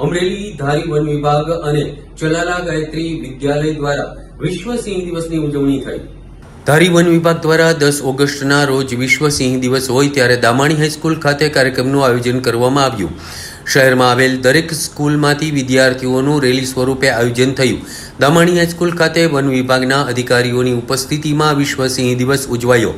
Amreli Dhari one વિભાગ અને ચલાલા ગાયત્રી વિદ્યાલય દ્વારા વિશ્વ સિંહ દિવસની ઉજવણી થઈ. ધારી વન વિભાગ દ્વારા દસ ઓગસ્ટના રોજ વિશ્વ સિંહ દિવસ હોય ત્યારે દામાણી હાઈસ્કૂલ ખાતે કાર્યક્રમનું આયોજન કરવામાં આવ્યું. શહેરમાં આવેલ દરેક સ્કૂલમાંથી વિદ્યાર્થીઓનું રેલી સ્વરૂપે આયોજન થયું. દામાણી હાઈસ્કૂલ ખાતે વન વિભાગના અધિકારીઓની ઉપસ્થિતિમાં વિશ્વ સિંહ દિવસ ઉજવાયો.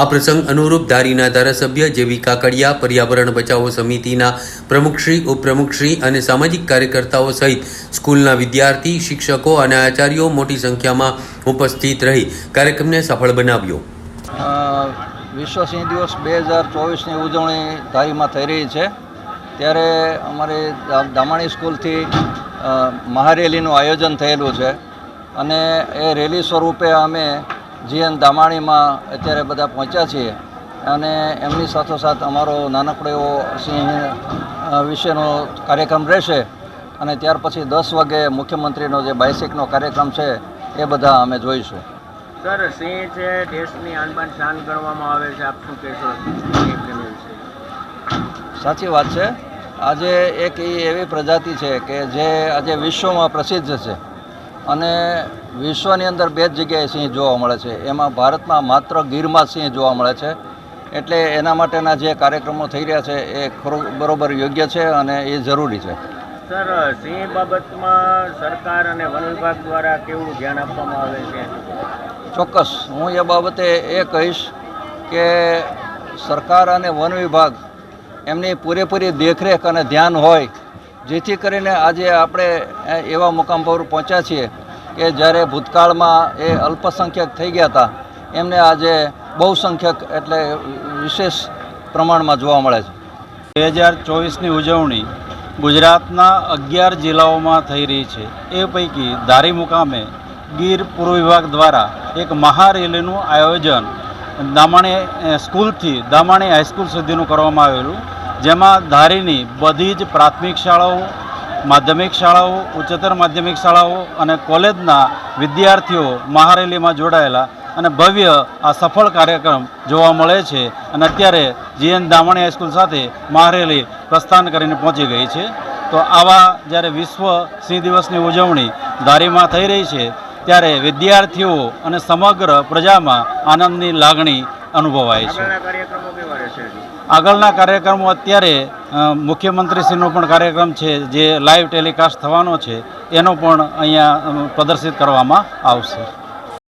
આ પ્રસંગ અનુરૂપ ધારીના ધારાસભ્ય જેવી કાકડિયા, પર્યાવરણ બચાવો સમિતિના પ્રમુખશ્રી ઉપપ્રમુખશ્રી અને સામાજિક કાર્યકર્તાઓ સહિત સ્કૂલના વિદ્યાર્થી, શિક્ષકો અને આચાર્યો મોટી સંખ્યામાં ઉપસ્થિત રહી કાર્યક્રમને સફળ બનાવ્યો. વિશ્વસિંહ વિશ્વ સિંહ દિવસ બે હજાર ચોવીસની ઉજવણી ધારીમાં થઈ રહી છે. ત્યારે અમારી દામાણી સ્કૂલથી મહારેલીનું આયોજન થયેલું છે. અને એ રેલી સ્વરૂપે અમે જીએન દામાણીમાં અત્યારે બધા પહોંચ્યા છીએ. અને એમની સાથોસાથ અમારો નાનકડો એવો સિંહ વિશેનો કાર્યક્રમ રહેશે. અને ત્યાર પછી દસ વાગે મુખ્યમંત્રીનો જે બાયસિકનો કાર્યક્રમ છે એ બધા અમે જોઈશું. સર સિંહ છે દેશની આનબાન શાન ગણવામાં આવે છે. આપ શું કહેશો સાચી વાત છે. આજે એક એ એવી પ્રજાતિ છે કે જે આજે વિશ્વમાં પ્રસિદ્ધ છે. અને વિશ્વની અંદર બે જ જગ્યાએ સિંહ જોવા મળે છે. એમાં ભારતમાં માત્ર ગીરમાં સિંહ જોવા મળે છે. એટલે એના માટેના જે કાર્યક્રમો થઈ રહ્યા છે એ બરોબર યોગ્ય છે અને એ જરૂરી છે. સર સિંહ બાબતમાં સરકાર અને વન વિભાગ દ્વારા કેવું ધ્યાન આપવામાં આવે છે? ચોક્કસ. હું એ બાબતે એ કહીશ કે સરકાર અને વન વિભાગ એમની પૂરેપૂરી દેખરેખ અને ધ્યાન હોય, જેથી કરીને આજે આપણે એવા મુકામ પર પહોંચ્યા છીએ કે જ્યારે ભૂતકાળમાં એ અલ્પસંખ્યક થઈ ગયા હતા, એમને આજે બહુસંખ્યક એટલે વિશેષ પ્રમાણમાં જોવા મળે છે. બે હજાર ચોવીસની ઉજવણી ગુજરાતના અગિયાર જિલ્લાઓમાં થઈ રહી છે. એ પૈકી ધારી મુકામે ગીર પૂર્વ વિભાગ દ્વારા એક મહારેલીનું આયોજન દામાણી સ્કૂલથી, દામાણી હાઈસ્કૂલ સુધીનું કરવામાં આવેલું, જેમાં ધારીની બધી જ પ્રાથમિક શાળાઓ, માધ્યમિક શાળાઓ, ઉચ્ચતર માધ્યમિક શાળાઓ અને કોલેજના વિદ્યાર્થીઓ મહારેલીમાં જોડાયેલા અને ભવ્ય આ સફળ કાર્યક્રમ જોવા મળે છે અને અત્યારે જીએન દામણી હાઈસ્કૂલ સાથે મહારેલી પ્રસ્થાન કરીને પહોંચી ગઈ છે. તો આવા જ્યારે વિશ્વ સિંહ દિવસની ઉજવણી ધારીમાં થઈ રહી છે ત્યારે વિદ્યાર્થીઓ અને સમગ્ર પ્રજામાં આનંદની લાગણી અનુભવાય છે. આગળના કાર્યક્રમો અત્યારે મુખ્યમંત્રીશ્રીનો પણ કાર્યક્રમ છે જે લાઈવ ટેલિકાસ્ટ થવાનો છે એનો પણ અહીંયા પ્રદર્શિત કરવામાં આવશે.